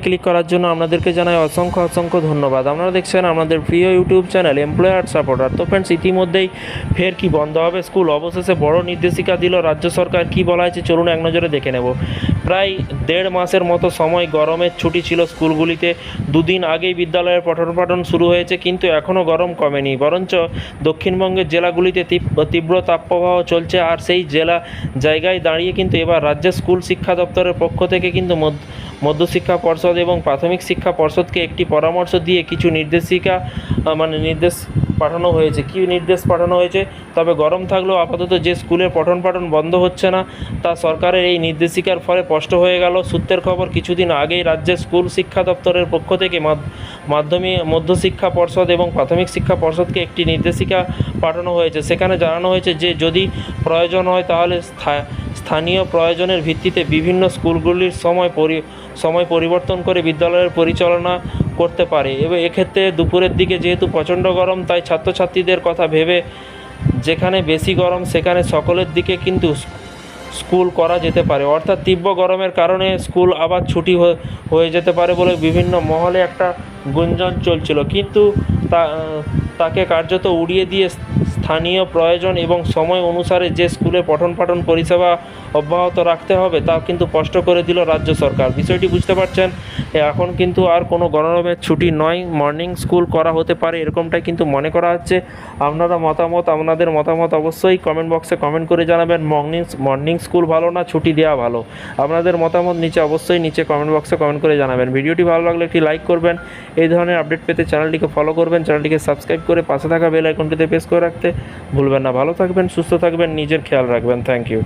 Click করার জন্য আপনাদেরকে জানাই অসংখ্য অসংখ্য ধন্যবাদ। আপনারা দেখছেন আমাদের প্রিয় ইউটিউব চ্যানেল এমপ্লয়ার সাপোর্টার তো ফ্রেন্ডস ইতিমধ্যেই ফের কি বন্ধ হবে স্কুল অবশেষে বড় নির্দেশিকা দিল রাজ্য সরকার। কি বলা হয়েছে চলুন এক নজরে দেখে নেব। প্রায় দেড় মাসের মতো সময় গরমের ছুটি ছিল স্কুলগুলিতে। দুদিন আগেই বিদ্যালয়ের পঠন পাঠন শুরু হয়েছে, কিন্তু এখনও গরম কমেনি। বরঞ্চ দক্ষিণবঙ্গের জেলাগুলিতে তীব- তীব্র তাপপ্রবাহ চলছে, আর সেই জেলা জায়গায় দাঁড়িয়ে কিন্তু এবার রাজ্যের স্কুল শিক্ষা দপ্তরের পক্ষ থেকে কিন্তু মধ্যশিক্ষা পর্ষদ এবং প্রাথমিক শিক্ষা পর্ষদকে একটি পরামর্শ দিয়ে কিছু নির্দেশিকা মানে নির্দেশ পাঠানো হয়েছে। কী নির্দেশ পাঠানো হয়েছে? তবে গরম থাকলেও আপাতত যে স্কুলের পঠন পাঠন বন্ধ হচ্ছে না, তা সরকারের এই নির্দেশিকার ফলে স্পষ্ট হয়ে গেল। সূত্রের খবর, কিছুদিন আগেই রাজ্যের স্কুল শিক্ষা দপ্তরের পক্ষ থেকে মাধ্য- মাধ্যমিক মধ্যশিক্ষা পর্ষদ এবং প্রাথমিক শিক্ষা পর্ষদকে একটি নির্দেশিকা পাঠানো হয়েছে। সেখানে জানানো হয়েছে যে, যদি প্রয়োজন হয় তাহলে স্থানীয় প্রয়োজনের ভিত্তিতে বিভিন্ন স্কুলগুলির সময় পরি, সময় পরিবর্তন করে বিদ্যালয়ের পরিচালনা করতে পারে। এবং এক্ষেত্রে দুপুরের দিকে যেহেতু প্রচণ্ড গরম, তাই ছাত্রছাত্রীদের কথা ভেবে যেখানে বেশি গরম সেখানে সকলের দিকে কিন্তু স্কুল করা যেতে পারে। অর্থাৎ তীব্র গরমের কারণে স্কুল আবার ছুটি হয়ে- যেতে পারে বলে বিভিন্ন মহলে একটা গুঞ্জন চলছিল। কিন্তু তা, তাকে কার্যত উড়িয়ে দিয়ে স্থানীয় প্রয়োজন এবং সময় অনুসারে যে স্কুলে পঠন পাঠন পরিষেবা অব্যাহত রাখতে হবে তা কিন্তু স্পষ্ট করে দিল রাজ্য সরকার। বিষয়টি বুঝতে পারছেন এখন কিন্তু আর কোনো গরমের ছুটি নয়। মর্নিং স্কুল করা হতে পারে এরকমটাই কিন্তু মনে করা হচ্ছে। আপনারা মতামত, আপনাদের মতামত অবশ্যই কমেন্ট বক্সে কমেন্ট করে জানাবেন। মর্নিং মর্নিং স্কুল ভালো না, ছুটি দেওয়া ভালো? আপনাদের মতামত নিচে অবশ্যই নিচে কমেন্ট বক্সে কমেন্ট করে জানাবেন। ভিডিওটি ভালো লাগলে একটি লাইক করবেন। এই ধরনের আপডেট পেতে চ্যানেলটিকে ফলো করবেন। চ্যানেলটিকে সাবস্ক্রাইব করে পাশে থাকা বেল আইকনটিতে প্রেস করে রাখতে ভুলবেন না। ভালো থাকবেন, সুস্থ থাকবেন, নিজের খেয়াল রাখবেন। Thank you